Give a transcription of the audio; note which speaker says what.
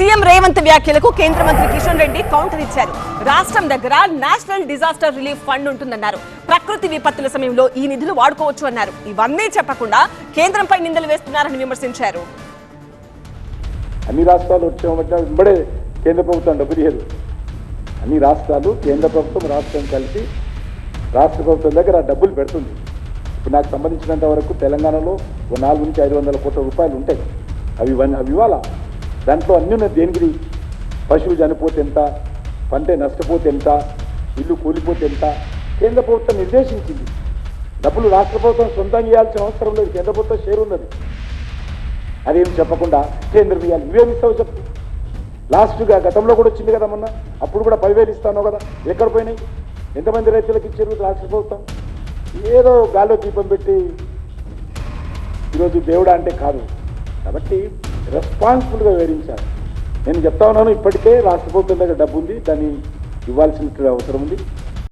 Speaker 1: CM Revanth వ్యాఖ్యలకు కేంద్ర మంత్రి కిషన్ రెడ్డి కౌంటర్ ఇచ్చారు. రాష్ట్రం దగ్గర నేషనల్ డిజాస్టర్ రిలీఫ్ ఫండ్ ఉంటుందన్నారు. ప్రకృతి విపత్తుల సమయంలో ఈ నిధులు వాడుకోవచ్చు అన్నారు. ఇవన్నీ చెప్పకుండా కేంద్రంపై నిందలు వేస్తున్నారని విమర్శించారు.
Speaker 2: అన్ని రాష్ట్రాలు వచ్చే కేంద్ర ప్రభుత్వం డబ్బులు ఇయ్యదు అన్ని రాష్ట్రాలు కేంద్ర ప్రభుత్వం రాష్ట్రం కలిసి రాష్ట్ర ప్రభుత్వం దగ్గర డబ్బులు పెడుతుంది. ఇప్పుడు నాకు సంబంధించినంత వరకు తెలంగాణలో ఒక నాలుగు నుంచి ఐదు వందల కోట్ల రూపాయలు ఉంటాయి. అవి అవి ఇవ్వాలా? దాంట్లో అన్ని ఉన్నది దేనికి పశువు చనిపోతే ఎంత? పంట నష్టపోతే ఎంత? ఇల్లు కూలిపోతే ఎంత? కేంద్ర ప్రభుత్వం నిర్దేశించింది. డబ్బులు రాష్ట్ర ప్రభుత్వం సొంతంగా ఇవ్వాల్సిన అవసరం లేదు. కేంద్ర ప్రభుత్వం షేర్ ఉన్నది. అదేం చెప్పకుండా కేంద్రం ఇవ్వాలి ఇవేమి ఇస్తావు చెప్పు. లాస్ట్గా గతంలో కూడా వచ్చింది కదా మొన్న? అప్పుడు కూడా పదివేలు ఇస్తాను కదా? ఎక్కడ పోయినాయి? ఎంతమంది రైతులకు ఇచ్చారు రాష్ట్ర ప్రభుత్వం? ఏదో గాల్లో దీపం పెట్టి ఈరోజు దేవుడా అంటే కాదు. కాబట్టి రెస్పాన్సిబుల్గా వివరించాలి నేను చెప్తా ఉన్నాను ఇప్పటికే రాష్ట్ర ప్రభుత్వం దగ్గర డబ్బు ఉంది దాన్ని ఇవ్వాల్సిన అవసరం ఉంది.